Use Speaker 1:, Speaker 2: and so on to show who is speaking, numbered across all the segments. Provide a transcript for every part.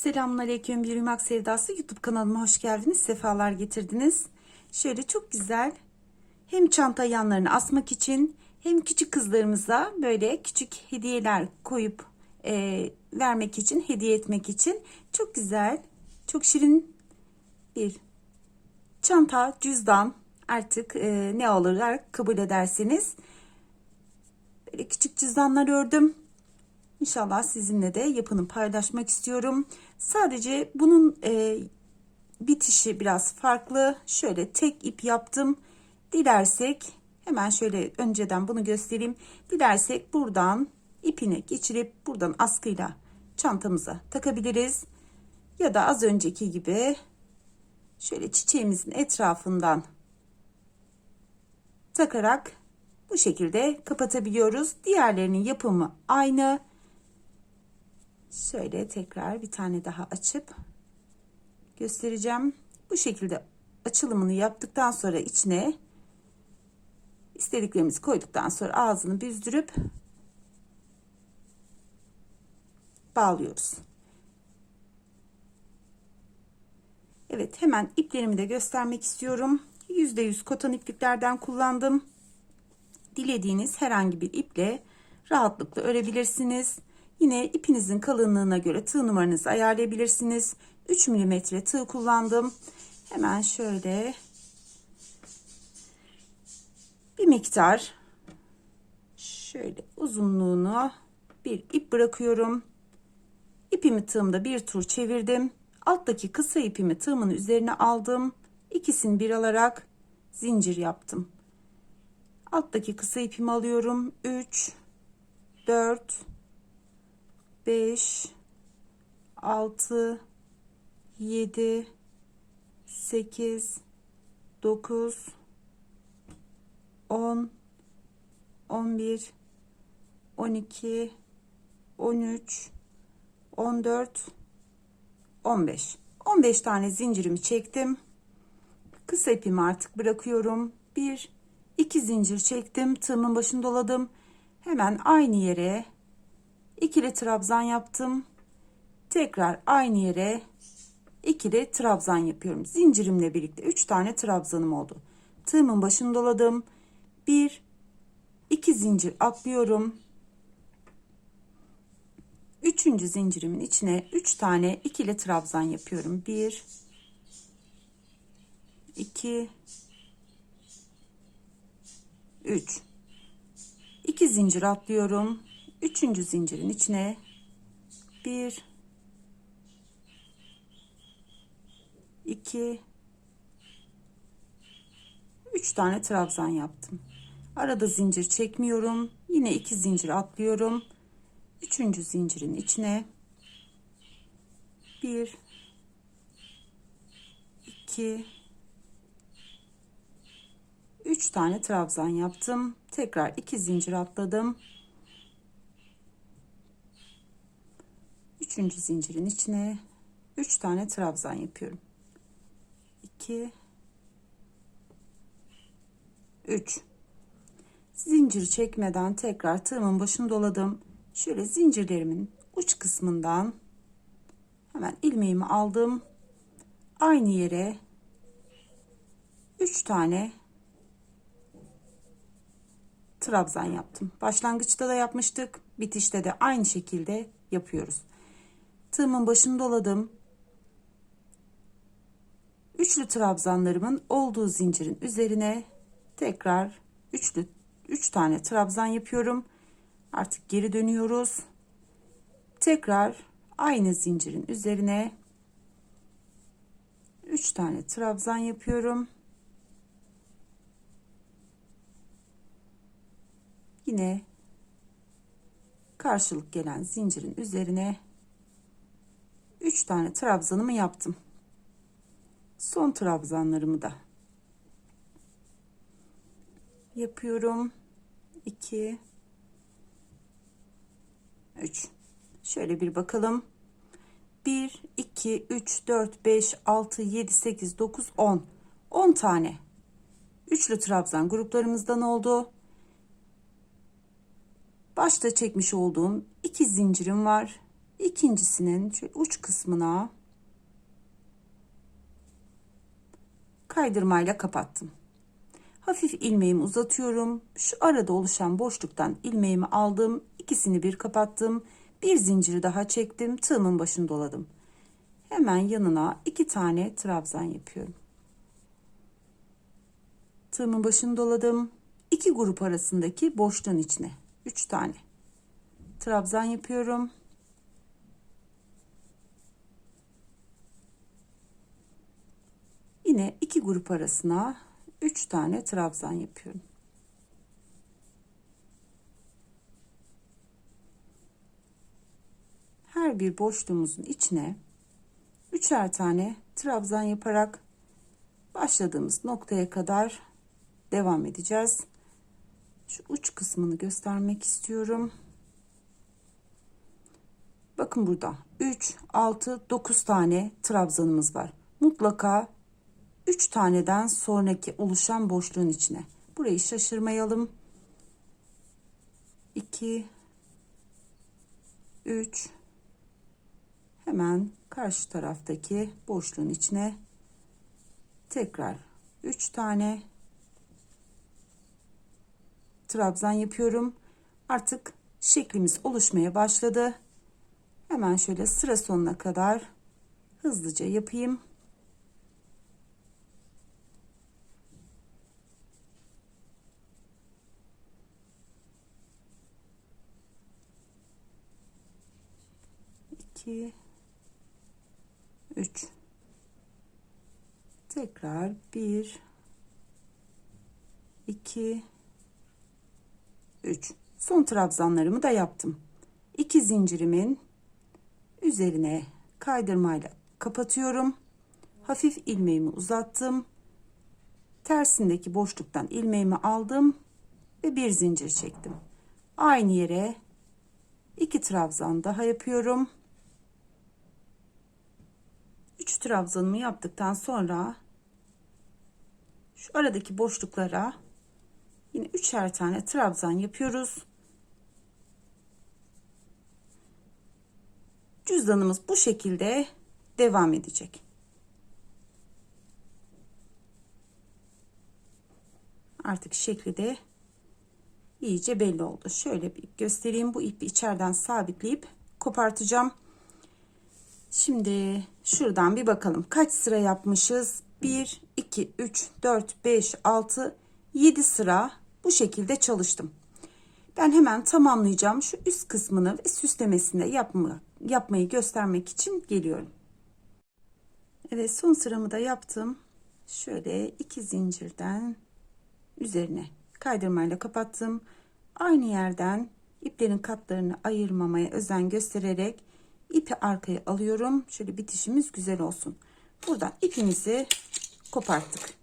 Speaker 1: Selamünaleyküm bir Yumak Sevdası YouTube kanalıma hoş geldiniz. Sefalar getirdiniz. Şöyle çok güzel hem çanta yanlarını asmak için hem küçük kızlarımıza böyle küçük hediyeler koyup e, vermek için, hediye etmek için çok güzel, çok şirin bir çanta, cüzdan artık e, ne olarak kabul ederseniz. Böyle küçük cüzdanlar ördüm. İnşallah sizinle de yapını paylaşmak istiyorum. Sadece bunun e, bitişi biraz farklı. Şöyle tek ip yaptım. Dilersek hemen şöyle önceden bunu göstereyim. Dilersek buradan ipini geçirip buradan askıyla çantamıza takabiliriz. Ya da az önceki gibi şöyle çiçeğimizin etrafından takarak bu şekilde kapatabiliyoruz. Diğerlerinin yapımı aynı. Şöyle tekrar bir tane daha açıp göstereceğim. Bu şekilde açılımını yaptıktan sonra içine istediklerimizi koyduktan sonra ağzını büzdürüp bağlıyoruz. Evet hemen iplerimi de göstermek istiyorum. %100 koton ipliklerden kullandım. Dilediğiniz herhangi bir iple rahatlıkla örebilirsiniz. Yine ipinizin kalınlığına göre tığ numaranızı ayarlayabilirsiniz. 3 mm tığ kullandım. Hemen şöyle bir miktar şöyle uzunluğunu bir ip bırakıyorum. İpimi tığımda bir tur çevirdim. Alttaki kısa ipimi tığımın üzerine aldım. İkisini bir alarak zincir yaptım. Alttaki kısa ipimi alıyorum. 3 4 5 6 7 8 9 10 11 12 13 14 15 15 tane zincirimi çektim. Kısa ipimi artık bırakıyorum. Bir iki zincir çektim. Tığımın başını doladım. Hemen aynı yere ikili trabzan yaptım. Tekrar aynı yere ikili trabzan yapıyorum. Zincirimle birlikte 3 tane trabzanım oldu. Tığımın başını doladım. Bir iki zincir atlıyorum. Üçüncü zincirimin içine 3 tane ikili trabzan yapıyorum. 1 2 3 2 zincir atlıyorum üçüncü zincirin içine 1 2 3 tane trabzan yaptım. Arada zincir çekmiyorum. Yine iki zincir atlıyorum. Üçüncü zincirin içine 1 2 3 tane trabzan yaptım. Tekrar iki zincir atladım üçüncü zincirin içine 3 tane trabzan yapıyorum. 2 3 zincir çekmeden tekrar tığımın başını doladım. Şöyle zincirlerimin uç kısmından hemen ilmeğimi aldım. Aynı yere 3 tane trabzan yaptım. Başlangıçta da yapmıştık bitişte de aynı şekilde yapıyoruz tığımın başını doladım. Üçlü trabzanlarımın olduğu zincirin üzerine tekrar üçlü üç tane trabzan yapıyorum. Artık geri dönüyoruz. Tekrar aynı zincirin üzerine 3 tane trabzan yapıyorum. Yine karşılık gelen zincirin üzerine 3 tane trabzanımı yaptım. Son trabzanlarımı da yapıyorum. 2 3 şöyle bir bakalım. 1 2 3 4 5 6 7 8 9 10 10 tane üçlü trabzan gruplarımızdan oldu. Başta çekmiş olduğum iki zincirim var ikincisinin uç kısmına kaydırmayla kapattım. Hafif ilmeğimi uzatıyorum. Şu arada oluşan boşluktan ilmeğimi aldım. ikisini bir kapattım. Bir zinciri daha çektim. Tığımın başını doladım. Hemen yanına iki tane trabzan yapıyorum. Tığımın başını doladım. İki grup arasındaki boşluğun içine üç tane trabzan yapıyorum. Yine iki grup arasına 3 tane trabzan yapıyorum. Her bir boşluğumuzun içine üçer tane trabzan yaparak başladığımız noktaya kadar devam edeceğiz. Şu uç kısmını göstermek istiyorum. Bakın burada 3, 6, 9 tane trabzanımız var. Mutlaka 3 taneden sonraki oluşan boşluğun içine. Burayı şaşırmayalım. 2 3 hemen karşı taraftaki boşluğun içine tekrar 3 tane trabzan yapıyorum. Artık şeklimiz oluşmaya başladı. Hemen şöyle sıra sonuna kadar hızlıca yapayım. İki, üç. Tekrar bir, iki, üç. Son trabzanlarımı da yaptım. İki zincirimin üzerine kaydırmayla kapatıyorum. Hafif ilmeğimi uzattım. Tersindeki boşluktan ilmeğimi aldım ve bir zincir çektim. Aynı yere iki trabzan daha yapıyorum. 3 trabzanımı yaptıktan sonra şu aradaki boşluklara yine üçer tane trabzan yapıyoruz. Cüzdanımız bu şekilde devam edecek. Artık şekli de iyice belli oldu. Şöyle bir göstereyim. Bu ipi içeriden sabitleyip kopartacağım. Şimdi şuradan bir bakalım. Kaç sıra yapmışız? 1, 2, 3, 4, 5, 6, 7 sıra bu şekilde çalıştım. Ben hemen tamamlayacağım. Şu üst kısmını ve süslemesini de yapma, yapmayı göstermek için geliyorum. Evet son sıramı da yaptım. Şöyle iki zincirden üzerine kaydırmayla kapattım. Aynı yerden iplerin katlarını ayırmamaya özen göstererek ipi arkaya alıyorum. Şöyle bitişimiz güzel olsun. Buradan ipimizi koparttık.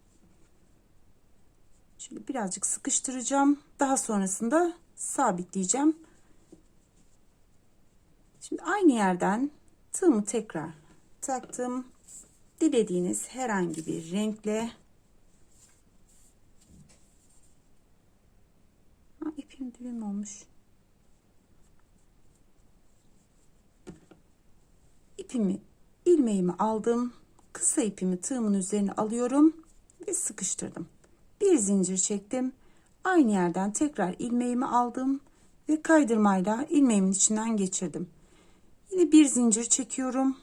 Speaker 1: Şöyle birazcık sıkıştıracağım. Daha sonrasında sabitleyeceğim. Şimdi aynı yerden tığımı tekrar taktım. Dilediğiniz herhangi bir renkle ha, ipim düğüm olmuş. İpimi ilmeğimi aldım kısa ipimi tığımın üzerine alıyorum ve sıkıştırdım. Bir zincir çektim aynı yerden tekrar ilmeğimi aldım ve kaydırmayla ilmeğimin içinden geçirdim. Yine bir zincir çekiyorum.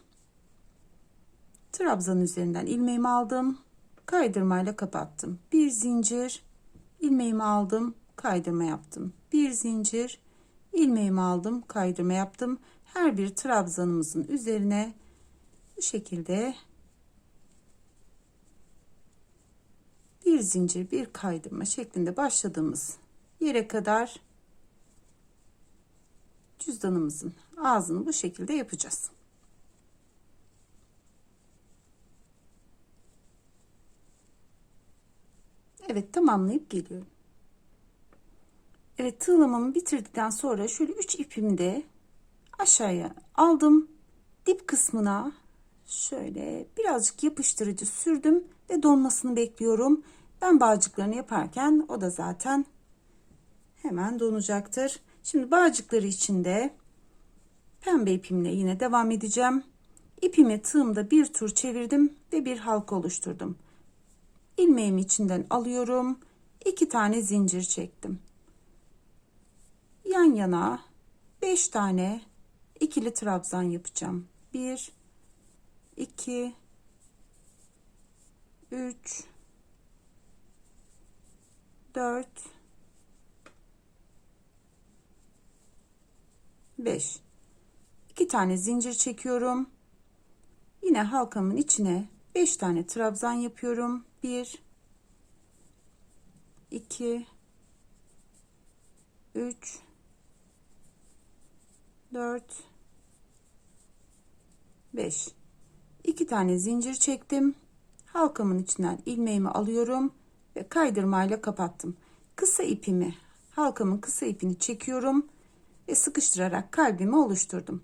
Speaker 1: Trabzan üzerinden ilmeğimi aldım kaydırmayla kapattım. Bir zincir ilmeğimi aldım kaydırma yaptım. Bir zincir ilmeğimi aldım kaydırma yaptım her bir trabzanımızın üzerine bu şekilde bir zincir bir kaydırma şeklinde başladığımız yere kadar cüzdanımızın ağzını bu şekilde yapacağız. Evet tamamlayıp geliyorum. Evet tığlamamı bitirdikten sonra şöyle 3 ipimi de aşağıya aldım. Dip kısmına şöyle birazcık yapıştırıcı sürdüm ve donmasını bekliyorum. Ben bağcıklarını yaparken o da zaten hemen donacaktır. Şimdi bağcıkları içinde Pembe ipimle yine devam edeceğim. İpimi tığımda bir tur çevirdim ve bir halka oluşturdum. İlmeğimi içinden alıyorum. iki tane zincir çektim. Yan yana 5 tane ikili trabzan yapacağım. 1 2 3 4 5 2 tane zincir çekiyorum. Yine halkamın içine 5 tane trabzan yapıyorum. 1 2 3 4 5 2 tane zincir çektim. Halkamın içinden ilmeğimi alıyorum ve kaydırmayla kapattım. Kısa ipimi, halkamın kısa ipini çekiyorum ve sıkıştırarak kalbimi oluşturdum.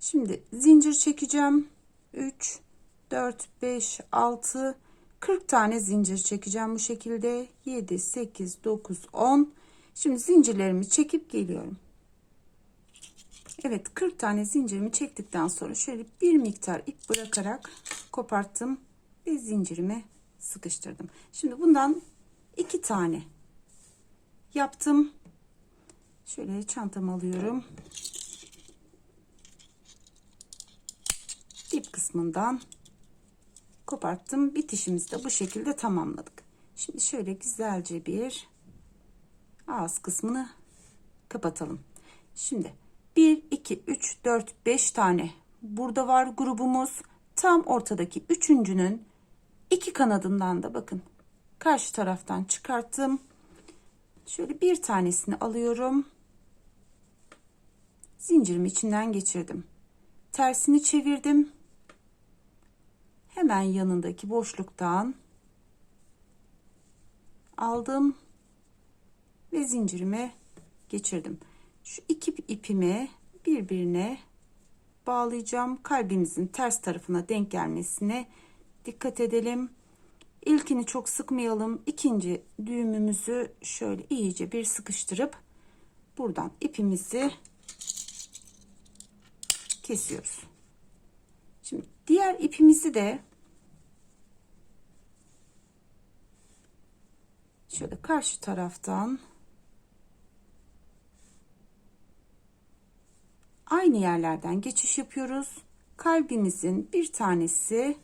Speaker 1: Şimdi zincir çekeceğim. 3 4 5 6 40 tane zincir çekeceğim bu şekilde. 7 8 9 10. Şimdi zincirlerimi çekip geliyorum. Evet 40 tane zincirimi çektikten sonra şöyle bir miktar ip bırakarak koparttım ve zincirimi sıkıştırdım. Şimdi bundan iki tane yaptım. Şöyle çantamı alıyorum. Dip kısmından koparttım. Bitişimizi de bu şekilde tamamladık. Şimdi şöyle güzelce bir ağız kısmını kapatalım. Şimdi 1, 2, 3, 4, 5 tane burada var grubumuz. Tam ortadaki üçüncünün iki kanadından da bakın karşı taraftan çıkarttım. Şöyle bir tanesini alıyorum. Zincirimi içinden geçirdim. Tersini çevirdim. Hemen yanındaki boşluktan aldım ve zincirime geçirdim. Şu iki ipimi birbirine bağlayacağım. Kalbimizin ters tarafına denk gelmesine dikkat edelim. İlkini çok sıkmayalım. İkinci düğümümüzü şöyle iyice bir sıkıştırıp buradan ipimizi kesiyoruz. Şimdi diğer ipimizi de şöyle karşı taraftan aynı yerlerden geçiş yapıyoruz. Kalbimizin bir tanesi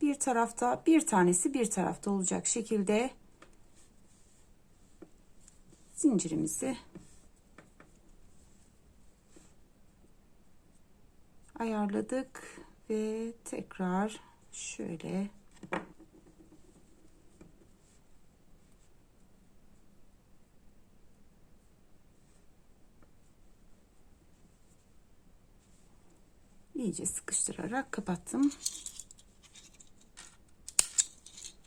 Speaker 1: bir tarafta, bir tanesi bir tarafta olacak şekilde zincirimizi ayarladık ve tekrar şöyle iyice sıkıştırarak kapattım.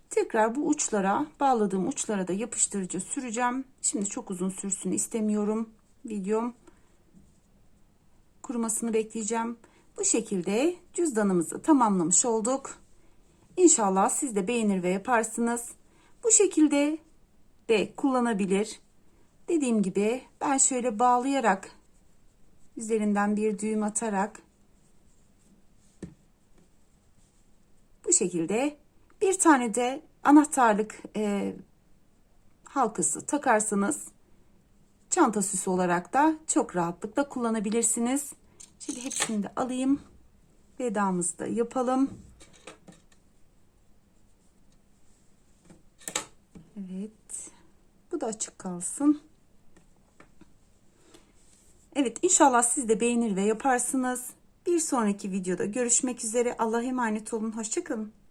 Speaker 1: Tekrar bu uçlara bağladığım uçlara da yapıştırıcı süreceğim. Şimdi çok uzun sürsün istemiyorum. Videom kurumasını bekleyeceğim. Bu şekilde cüzdanımızı tamamlamış olduk. İnşallah siz de beğenir ve yaparsınız. Bu şekilde de kullanabilir. Dediğim gibi ben şöyle bağlayarak üzerinden bir düğüm atarak bu şekilde bir tane de anahtarlık e, halkası takarsanız çanta süsü olarak da çok rahatlıkla kullanabilirsiniz. Şimdi hepsini de alayım. Vedamızı da yapalım. Evet. Bu da açık kalsın. Evet inşallah siz de beğenir ve yaparsınız. Bir sonraki videoda görüşmek üzere. Allah'a emanet olun. Hoşçakalın.